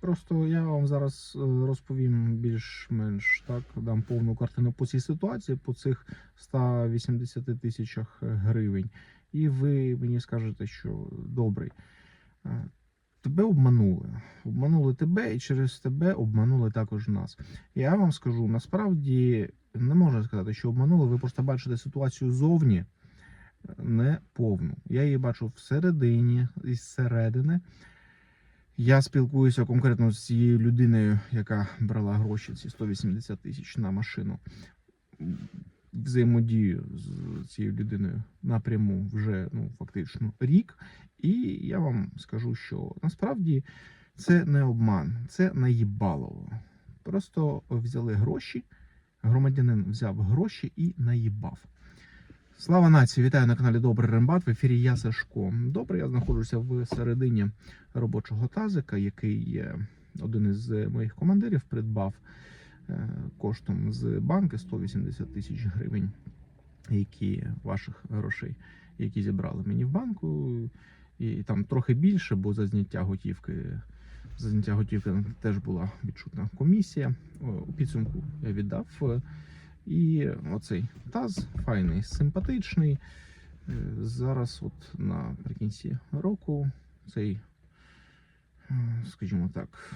Просто я вам зараз е, розповім більш-менш так, дам повну картину по цій ситуації, по цих 180 тисячах гривень. І ви мені скажете, що добрий. е, Тебе обманули. Обманули тебе, і через тебе обманули також нас. Я вам скажу, насправді не можна сказати, що обманули. Ви просто бачите ситуацію зовні е, не повну. Я її бачу всередині і зсередини. Я спілкуюся конкретно з цією людиною, яка брала гроші, ці 180 тисяч на машину. Взаємодію з цією людиною напряму вже ну фактично рік. І я вам скажу, що насправді це не обман, це наїбалово. Просто взяли гроші, громадянин взяв гроші і наїбав. Слава нації! Вітаю на каналі Добрий Рембат. В ефірі я Сашко. Добре, я знаходжуся в середині робочого тазика, який е, один із моїх командирів придбав е, коштом з банки 180 тисяч гривень, які ваших грошей, які зібрали мені в банку, і там трохи більше, бо за зняття готівки. За зняття готівки теж була відчутна комісія. У підсумку я віддав. І оцей таз файний, симпатичний. Е, Зараз, от наприкінці року, цей, е, скажімо так,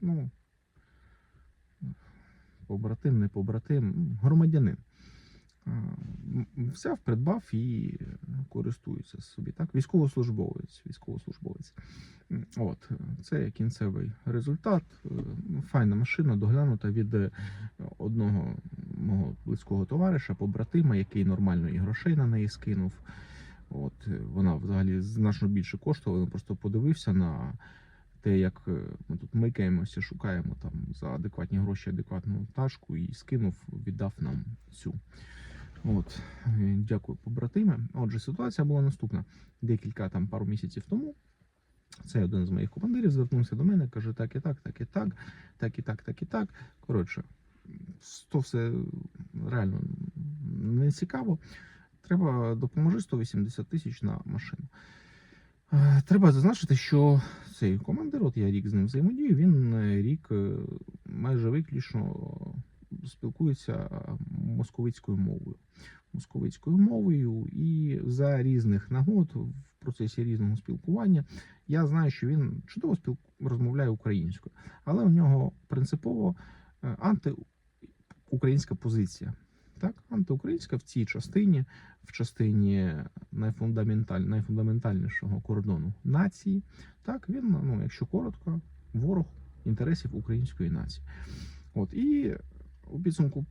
ну, побратим, не побратим, громадянин. Е, Взяв, придбав і користується собі. Так, військовослужбовець, військовослужбовець. От, е, це кінцевий результат. Е, ну, Файна машина, доглянута від е, одного мого близького товариша, побратима, який нормально і грошей на неї скинув. От е, вона взагалі значно більше коштувала. Просто подивився на те, як е, ми тут микаємося, шукаємо там за адекватні гроші адекватну ташку і скинув, віддав нам цю. От, е, дякую, побратиме. Отже, ситуація була наступна. Декілька там пару місяців тому. Цей один з моїх командирів звернувся до мене, каже: так і так, так і так, так і так, так і так. Коротше, то все реально не цікаво. Треба допоможи 180 тисяч на машину. Е, Треба зазначити, що цей командир, от я рік з ним взаємодію, він е, рік майже виключно спілкується московицькою мовою. Московицькою мовою, і за різних нагод в процесі різного спілкування я знаю, що він чудово спіл... розмовляє українською, але у нього принципово е, антиукраїнська позиція. Так, антиукраїнська в цій частині, в частині найфундаменталь... найфундаментальнішого кордону нації. Так, він, ну, якщо коротко, ворог інтересів української нації. От і у підсумку,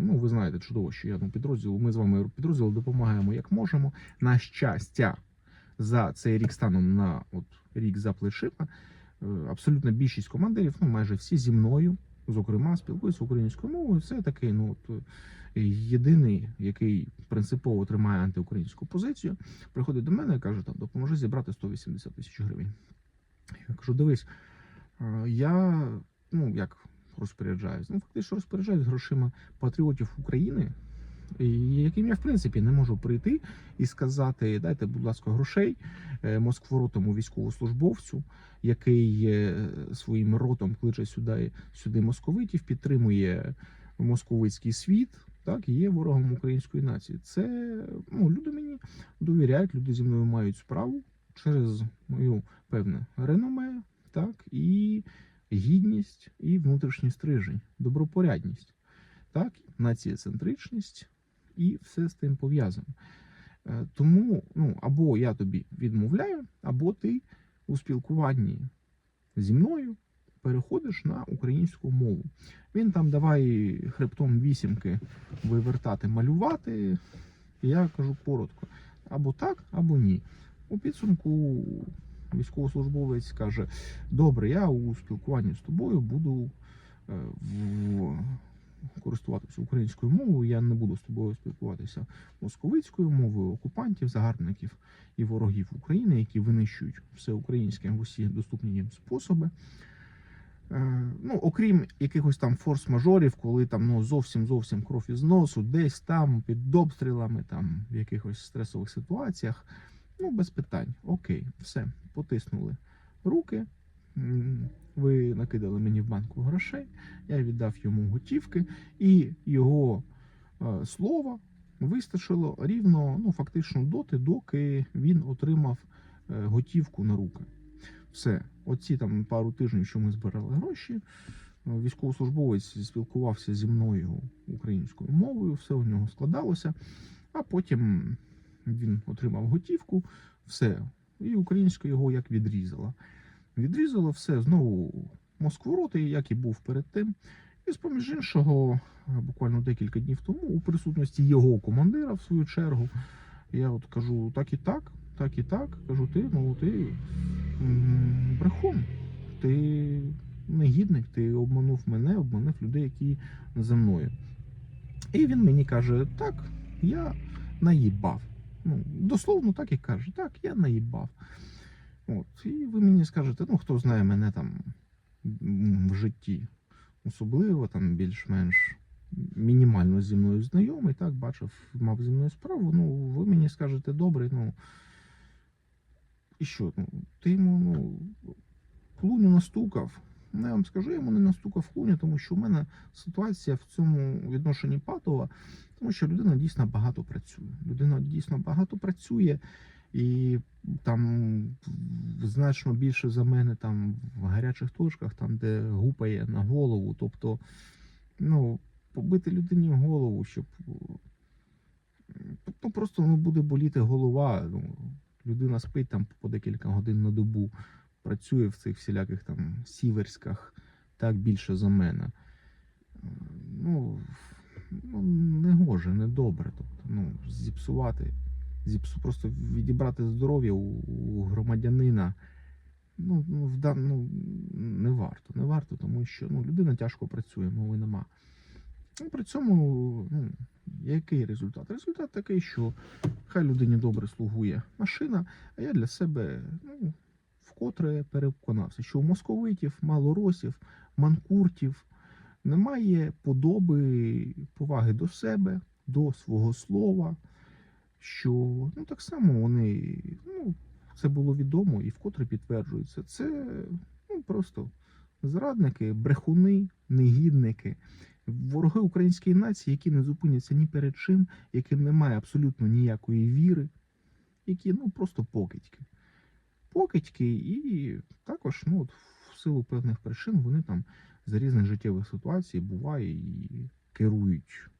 ну ви знаєте чудово, що я ну, підрозділу. Ми з вами підрозділу допомагаємо як можемо. На щастя, за цей рік станом на от рік за плечима. е, Абсолютна більшість командирів, ну майже всі зі мною, зокрема, спілкуються українською мовою. Це такий, ну от е, єдиний, який принципово тримає антиукраїнську позицію, приходить до мене і каже: там допоможи зібрати 180 тисяч гривень. Я кажу: дивись, я ну як розпоряджаюсь? Ну, фактично розпоряджаюсь грошима патріотів України, яким я в принципі не можу прийти і сказати: дайте, будь ласка, грошей е, москворотому військовослужбовцю, який е, своїм ротом кличе сюди, сюди московитів, підтримує московицький світ. Так, і є ворогом української нації. Це ну, люди мені довіряють, люди зі мною мають справу через мою певне реноме, так, і гідність, і внутрішній стрижень, добропорядність, так, націєцентричність і все з тим пов'язано. Е, Тому ну, або я тобі відмовляю, або ти у спілкуванні зі мною переходиш на українську мову. Він там давай хребтом вісімки вивертати, малювати. Я кажу коротко: або так, або ні. У підсумку військовослужбовець каже: Добре, я у спілкуванні з тобою буду е, в... користуватися українською мовою. Я не буду з тобою спілкуватися московицькою мовою окупантів, загарбників і ворогів України, які винищують все українське в усі доступні їм способи. Е, Ну, окрім якихось там форс-мажорів, коли там ну зовсім зовсім кров із носу, десь там під обстрілами, там в якихось стресових ситуаціях. Ну, без питань. Окей, все, потиснули руки, ви накидали мені в банку грошей, я віддав йому готівки, і його е, слова вистачило рівно, ну фактично доти, доки він отримав е, готівку на руки. Все, оці там пару тижнів, що ми збирали гроші. е, Військовослужбовець спілкувався зі мною українською мовою, все у нього складалося. А потім він отримав готівку, все. І українська його як відрізала. Відрізало все знову Москвороти, як і був перед тим. І з поміж іншого, е, буквально декілька днів тому, у присутності його командира, в свою чергу, я от кажу: так і так, так і так. Кажу, ти, ну ти брехун, ти негідник, ти обманув мене, обманув людей, які за мною. І він мені каже: так, я наїбав. Ну, дословно так і каже, так, я наїбав. От, і ви мені скажете, ну хто знає мене там в житті, особливо там більш-менш мінімально зі мною знайомий, так, бачив, мав зі мною справу. Ну, ви мені скажете, добре, ну. І що? Ну, ти йому ну, клуню настукав. Ну, я вам скажу, я йому не настукав клуню, тому що в мене ситуація в цьому відношенні патова, тому що людина дійсно багато працює. Людина дійсно багато працює, і там значно більше за мене там в гарячих точках, там, де гупає на голову. Тобто, ну, побити людині голову, щоб. Тобто просто ну, буде боліти голова. Ну, людина спить там по декілька годин на добу, працює в цих всіляких там сіверськах так більше за мене. Ну, ну не гоже, не добре. Тобто, ну, зіпсувати, зіпсу, просто відібрати здоров'я у, у громадянина. Ну, ну, в дан, ну, не варто, не варто, тому що ну, людина тяжко працює, мови нема. Ну, при цьому, ну, який результат? Результат такий, що хай людині добре слугує машина, а я для себе ну, вкотре переконався, що у московитів, малоросів, манкуртів немає подоби поваги до себе, до свого слова, що ну, так само вони, ну, це було відомо і вкотре підтверджується. Це ну, просто зрадники, брехуни, негідники, вороги української нації, які не зупиняться ні перед чим, яким немає абсолютно ніякої віри, які ну просто покидьки. Покидьки, і також ну, от, в силу певних причин вони там за різних життєвих ситуацій буває і керують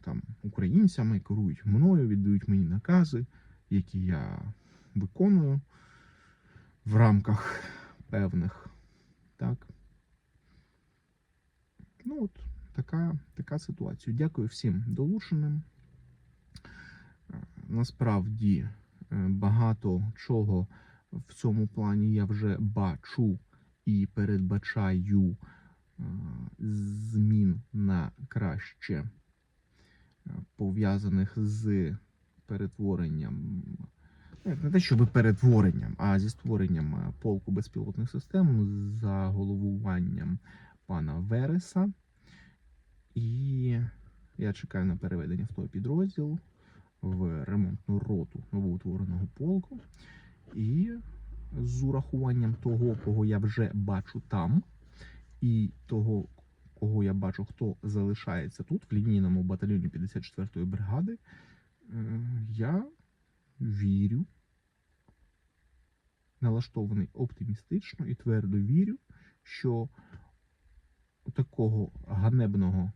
там українцями, керують мною, віддають мені накази, які я виконую в рамках певних. Так. Ну от така, така ситуація. Дякую всім долученим. Е, Насправді багато чого в цьому плані я вже бачу і передбачаю е, змін на краще, е, пов'язаних з перетворенням. Не те, щоб перетворенням, а зі створенням е, полку безпілотних систем за головуванням пана Вереса. І я чекаю на переведення в той підрозділ в ремонтну роту новоутвореного полку. І з урахуванням того, кого я вже бачу там, і того, кого я бачу, хто залишається тут, в лінійному батальйоні 54-ї бригади, е, я вірю, налаштований оптимістично і твердо вірю, що такого ганебного,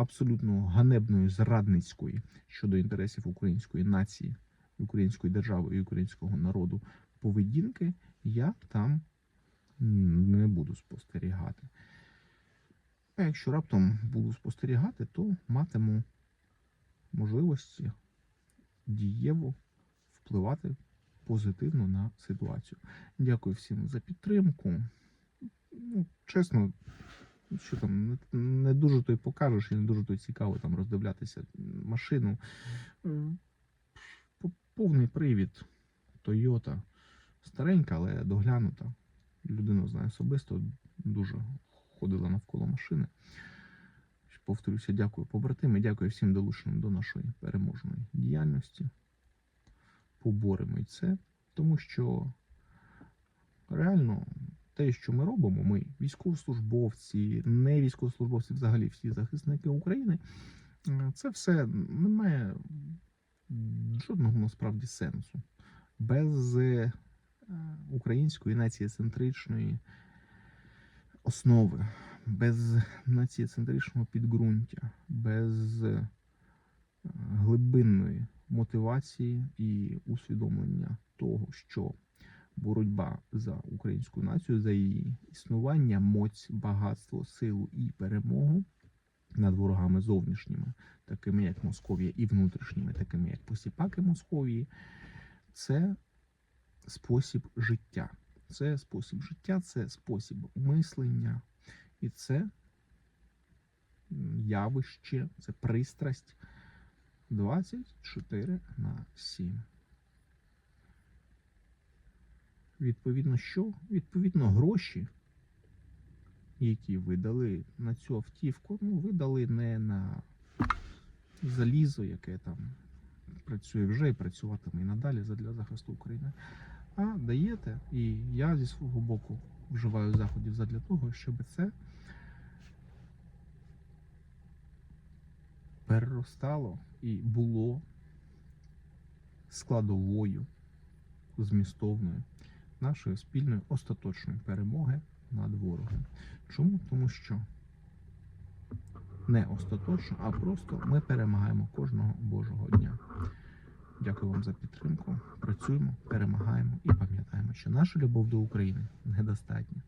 абсолютно ганебної зрадницької щодо інтересів української нації, української держави і українського народу поведінки я там не буду спостерігати. А якщо раптом буду спостерігати, то матиму можливості дієво впливати позитивно на ситуацію. Дякую всім за підтримку. Ну, чесно, що там, не, дуже то й покажеш, і не дуже то й цікаво там роздивлятися машину. Повний привід Toyota. Старенька, але доглянута. Людину знаю особисто, дуже ходила навколо машини. Повторюся, дякую побратими, дякую всім долученим до нашої переможної діяльності. Поборемо і це, тому що реально те, що ми робимо, ми військовослужбовці, не військовослужбовці, взагалі всі захисники України, е, це все не має жодного насправді сенсу. Без е, української націєцентричної основи, без націєцентричного підґрунтя, без е, глибинної мотивації і усвідомлення того, що боротьба за українську націю, за її існування, моць, багатство, силу і перемогу над ворогами зовнішніми, такими як Московія, і внутрішніми, такими як посіпаки Московії, це спосіб життя. Це спосіб життя, це спосіб мислення, і це явище, це пристрасть 24 на 7. Відповідно, що? Відповідно, гроші, які видали на цю автівку, ну, видали не на залізо, яке там працює вже і працюватиме і надалі задля захисту України. А даєте, і я зі свого боку вживаю заходів задля того, щоб це переростало і було складовою змістовною нашої спільної остаточної перемоги над ворогом. Чому? Тому що не остаточно, а просто ми перемагаємо кожного Божого дня. Дякую вам за підтримку. Працюємо, перемагаємо і пам'ятаємо, що наша любов до України недостатня.